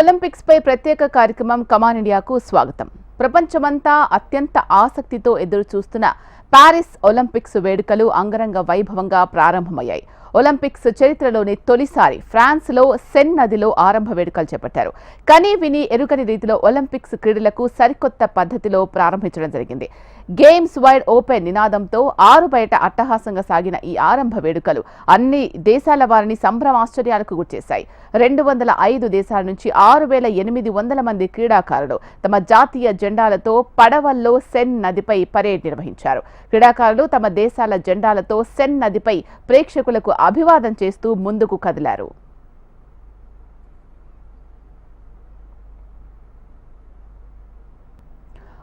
Olympics పై ప్రత్యేక కార్యక్రమం కమాన్ ఇండియాకు స్వాగతం. ప్రపంచమంతా అత్యంత ఆసక్తితో ఎదురు చూస్తున్న పారిస్ ఒలింపిక్స్ వేడుకలు అంగరంగ వైభవంగా ప్రారంభమయ్యాయి. ఒలింపిక్స్ చరిత్రలోని తొలిసారి ఫ్రాన్స్లో సెన్ నదిలో ఆరంభ వేడుకలు చేపట్టారు. కనీ విని ఎరుకని రీతిలో ఒలింపిక్స్ క్రీడలకు సరికొత్త పద్ధతిలో ప్రారంభించడం జరిగింది. గేమ్స్ వైడ్ ఓపెన్ నినాదంతో ఆరు బయట అట్టహాసంగా సాగిన ఈ ఆరంభ వేడుకలు అన్ని దేశాల వారిని సంభ్రమాశ్చర్యాలకు గుర్చేశాయి. రెండు వందల ఐదు దేశాల నుంచి ఆరు వేల ఎనిమిది వందల మంది క్రీడాకారులు తమ జాతీయ జెండాలతో పడవల్లో సెన్ నదిపై పరేడ్ నిర్వహించారు. క్రీడాకారులు తమ దేశాల జెండాలతో సెన్ నదిపై ప్రేక్షకులకు అభివాదం చేస్తూ ముందుకు కదిలారు.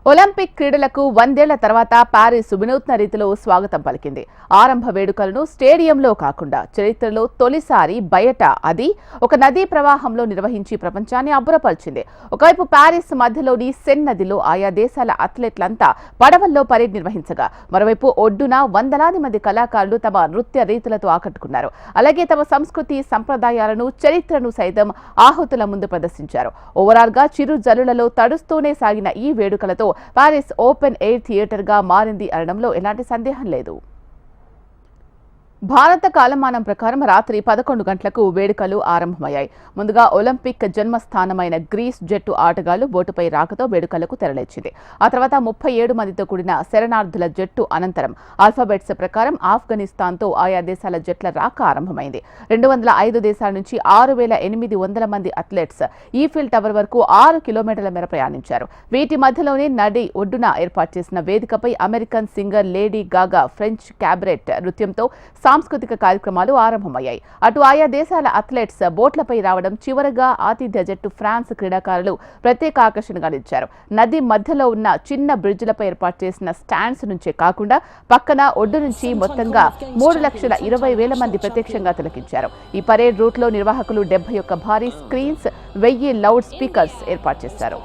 ఒలింపిక్ క్రీడలకు వందేళ్ళ తర్వాత పారిస్ వినూత్న రీతిలో స్వాగతం పలికింది. ఆరంభ వేడుకలను స్టేడియంలో కాకుండా చరిత్రలో తొలిసారి బయట అది ఒక నదీ ప్రవాహంలో నిర్వహించి ప్రపంచాన్ని అబ్బురపరిచింది. ఒకవైపు పారిస్ మధ్యలోని సెన్ నదిలో ఆయా దేశాల అథ్లెట్లంతా పడవల్లో పరేడ్ నిర్వహించగా మరోవైపు ఒడ్డున వందలాది మంది కళాకారులు తమ నృత్య రీతులతో ఆకట్టుకున్నారు. అలాగే తమ సంస్కృతి సంప్రదాయాలను చరిత్రను సైతం ఆహుతుల ముందు ప్రదర్శించారు. ఓవరాల్గా చిరు జల్లులలో తడుస్తూనే సాగిన ఈ వేడుకలతో పారిస్ ఓపెన్ ఎయిర్ థియేటర్గా మారింది అనడంలో ఎలాంటి సందేహం లేదు. భారత కాలమానం ప్రకారం రాత్రి పదకొండు గంటలకు వేడుకలు ఆరంభమయ్యాయి. ముందుగా ఒలింపిక్ జన్మస్థానమైన గ్రీస్ జట్టు ఆటగాళ్ళు బోటుపై రాకతో వేడుకలకు తెరలేచింది. ఆ తర్వాత ముప్పై ఏడు మందితో కూడిన శరణార్థుల జట్టు అనంతరం ఆల్ఫాబెట్స్ ప్రకారం ఆఫ్ఘనిస్తాన్తో ఆయా దేశాల జట్ల రాక ఆరంభమైంది. రెండు వందల ఐదు దేశాల నుంచి ఆరు వేల ఎనిమిది వందల మంది అథ్లెట్స్ ఈఫిల్ టవర్ వరకు ఆరు కిలోమీటర్ల మేర ప్రయాణించారు. వీటి మధ్యలోనే నడి ఒడ్డున ఏర్పాటు చేసిన వేదికపై American singer Lady Gaga French cabaret నృత్యంతో సాంస్కృతిక కార్యక్రమాలు ఆరంభమయ్యాయి. అటు ఆయా దేశాల అథ్లెట్స్ బోట్లపై రావడం చివరగా ఆతిథ్య జట్టు ఫ్రాన్స్ క్రీడాకారులు ప్రత్యేక ఆకర్షణగా నిలిచారు. నది మధ్యలో ఉన్న చిన్న బ్రిడ్జ్లపై ఏర్పాటు చేసిన స్టాండ్స్ నుంచే కాకుండా పక్కన ఒడ్డు నుంచి మొత్తంగా మూడు లక్షల ఇరవై వేల మంది ప్రత్యక్షంగా తిలకించారు. ఈ పరేడ్ రూట్లో నిర్వాహకులు డెబ్బై ఒక్క భారీ స్క్రీన్స్ వెయ్యి లౌడ్ స్పీకర్స్ ఏర్పాటు చేశారు.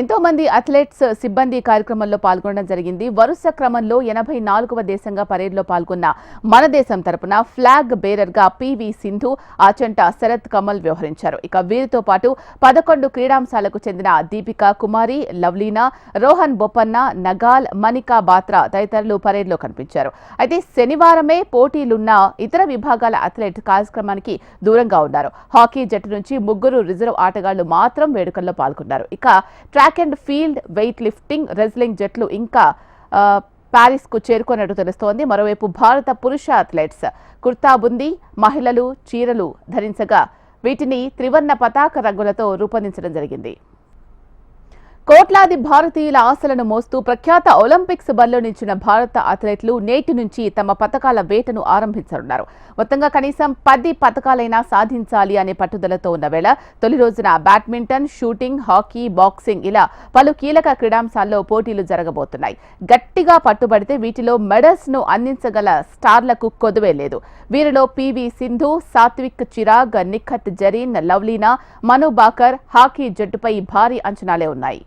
ఎంతో మంది అథ్లెట్స్ సిబ్బంది కార్యక్రమంలో పాల్గొనడం జరిగింది. వరుస క్రమంలో ఎనభై నాలుగవ దేశంగా పరేడ్లో పాల్గొన్న మన దేశం తరపున ఫ్లాగ్ బేరర్గా పివి సింధు ఆచంట శరత్ కమల్ వ్యవహరించారు. ఇక వీరితో పాటు పదకొండు క్రీడాంశాలకు చెందిన దీపికా కుమారి లవ్లీనా రోహన్ బొప్పన్న నగాల్ మనికా బాత్రా తదితరులు పరేడ్లో కనిపించారు. అయితే శనివారమే పోటీలున్న ఇతర విభాగాల అథ్లెట్ కార్యక్రమానికి దూరంగా ఉన్నారు. హాకీ జట్టు నుంచి ముగ్గురు రిజర్వ్ ఆటగాళ్ళు మాత్రం వేడుకల్లో పాల్గొన్నారు. ఇక track and field weightlifting wrestling జట్లు ఇంకా ఆ, ప్యారిస్కు చేరుకున్నట్టు తెలుస్తోంది. మరోవైపు భారత పురుష అథ్లెట్స్ కుర్తా బుంది మహిళలు చీరలు ధరించగా వీటిని త్రివర్ణ పతాక రంగులతో రూపొందించడం జరిగింది. కోట్లాది భారతీయుల ఆశలను మోస్తూ ప్రఖ్యాత ఒలింపిక్స్ బరిలో నిలిచిన భారత అథ్లెట్లు నేటి నుంచి తమ పథకాల వేటను ఆరంభించనున్నారు. మొత్తంగా కనీసం పది పథకాలైనా సాధించాలి అనే పట్టుదలతో ఉన్న వేళ తొలి రోజున బ్యాడ్మింటన్ షూటింగ్ హాకీ బాక్సింగ్ ఇలా పలు కీలక క్రీడాంశాల్లో పోటీలు జరగబోతున్నాయి. గట్టిగా పట్టుబడితే వీటిలో మెడల్స్ను అందించగల స్టార్లకు కొదువే లేదు. వీరిలో పివి సింధు సాత్విక్ చిరాగ్ నిఖత్ జరీన్ లవ్లీనా మను బాకర్ హాకీ జట్టుపై భారీ అంచనాలే ఉన్నాయి.